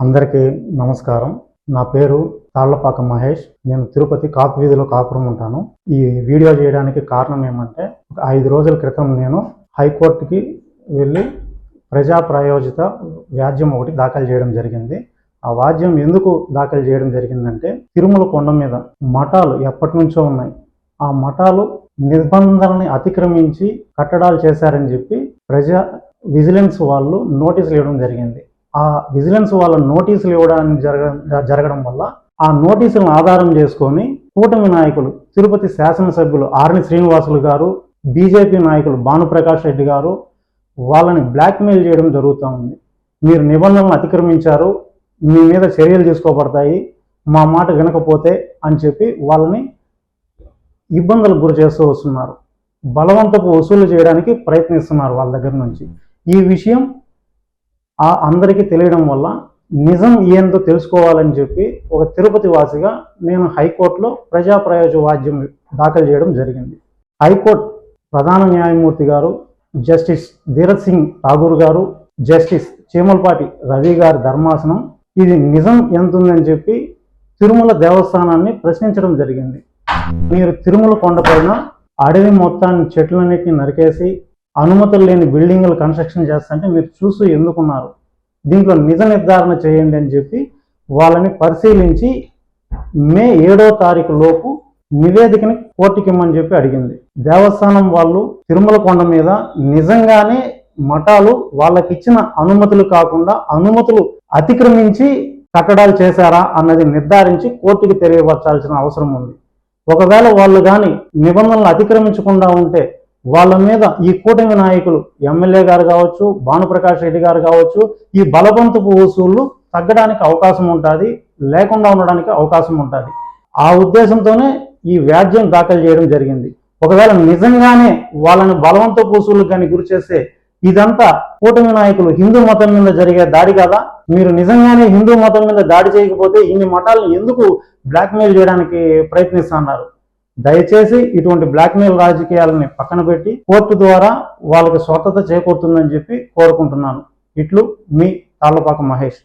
అందరికీ నమస్కారం. నా పేరు తాళ్ళపాక మహేష్. నేను తిరుపతి కాపు వీధిలో కాపురం ఉంటాను. ఈ వీడియో చేయడానికి కారణం ఏమంటే ఒక ఐదు రోజుల క్రితం నేను హైకోర్టుకి వెళ్ళి ప్రజా ప్రాయోజిత వ్యాజ్యం ఒకటి దాఖలు చేయడం జరిగింది. ఆ వాద్యం ఎందుకు దాఖలు చేయడం జరిగిందంటే తిరుమల కొండ మీద మఠాలు ఎప్పటి నుంచో ఉన్నాయి. ఆ మఠాలు నిబంధనల్ని అతిక్రమించి కట్టడాలు చేశారని చెప్పి ప్రజా విజిలెన్స్ వాళ్ళు నోటీసులు ఇవ్వడం జరిగింది. ఆ విజిలెన్స్ వాళ్ళ నోటీసులు ఇవ్వడానికి జరగ జరగడం వల్ల ఆ నోటీసులను ఆధారం చేసుకొని కూటమి నాయకులు తిరుపతి శాసనసభ్యులు ఆర్ని శ్రీనివాసులు గారు బీజేపీ నాయకులు భానుప్రకాష్ రెడ్డి గారు వాళ్ళని బ్లాక్మెయిల్ చేయడం జరుగుతూ ఉంది. మీరు నిబంధనలు అతిక్రమించారు మీ మీద చర్యలు తీసుకోబడతాయి మా మాట వినకపోతే అని చెప్పి వాళ్ళని ఇబ్బందులకు గురి చేస్తూ వస్తున్నారు. బలవంతపు వసూలు చేయడానికి ప్రయత్నిస్తున్నారు వాళ్ళ దగ్గర నుంచి. ఈ విషయం ఆ అందరికీ తెలియడం వల్ల నిజం ఏందో తెలుసుకోవాలని చెప్పి ఒక తిరుపతి వాసిగా నేను హైకోర్టులో ప్రజాప్రయోజ వాద్యం దాఖలు చేయడం జరిగింది. హైకోర్టు ప్రధాన న్యాయమూర్తి గారు జస్టిస్ ధీరత్ సింగ్ ఠాగూర్ గారు జస్టిస్ చీమలపాటి రవి గారి ధర్మాసనం ఇది నిజం ఎంత ఉందని చెప్పి తిరుమల దేవస్థానాన్ని ప్రశ్నించడం జరిగింది. మీరు తిరుమల కొండపైన అడవి మొత్తాన్ని చెట్లన్నిటిని నరికేసి అనుమతులు లేని బిల్డింగ్లు కన్స్ట్రక్షన్ చేస్తుంటే మీరు చూస్తూ ఎందుకున్నారు? దీంట్లో నిజ నిర్ధారణ చేయండి అని చెప్పి వాళ్ళని పరిశీలించి మే ఏడో తారీఖు లోపు నివేదికని కోర్టుకి ఇమ్మని చెప్పి అడిగింది. దేవస్థానం వాళ్ళు తిరుమల కొండ మీద నిజంగానే మఠాలు వాళ్ళకి ఇచ్చిన అనుమతులు కాకుండా అనుమతులు అతిక్రమించి కట్టడాలు చేశారా అన్నది నిర్ధారించి కోర్టుకి తెలియపరచాల్సిన అవసరం ఉంది. ఒకవేళ వాళ్ళు కానీ నిబంధనలు అతిక్రమించకుండా ఉంటే వాళ్ళ మీద ఈ కూటమి నాయకులు ఎమ్మెల్యే గారు కావచ్చు భానుప్రకాష్ రెడ్డి గారు కావచ్చు ఈ బలవంతపు వసూళ్ళు తగ్గడానికి అవకాశం ఉంటుంది లేకుండా ఉండడానికి అవకాశం ఉంటుంది. ఆ ఉద్దేశంతోనే ఈ వ్యాజ్యం దాఖలు చేయడం జరిగింది. ఒకవేళ నిజంగానే వాళ్ళని బలవంతపు పూసులకు కానీ గురి చేస్తే ఇదంతా కూటమి నాయకులు హిందూ మతం మీద జరిగే దాడి కదా? మీరు నిజంగానే హిందూ మతం మీద దాడి చేయకపోతే ఇన్ని మఠాలను ఎందుకు బ్లాక్మెయిల్ చేయడానికి ప్రయత్నిస్తున్నారు? దయచేసి ఇటువంటి బ్లాక్మెయిల్ రాజకీయాలని పక్కన పెట్టి కోర్టు ద్వారా వాళ్ళకి స్వతత చేకూరుతుందని చెప్పి కోరుకుంటున్నాను. ఇట్లు మీ తాళ్ళపాక మహేష్.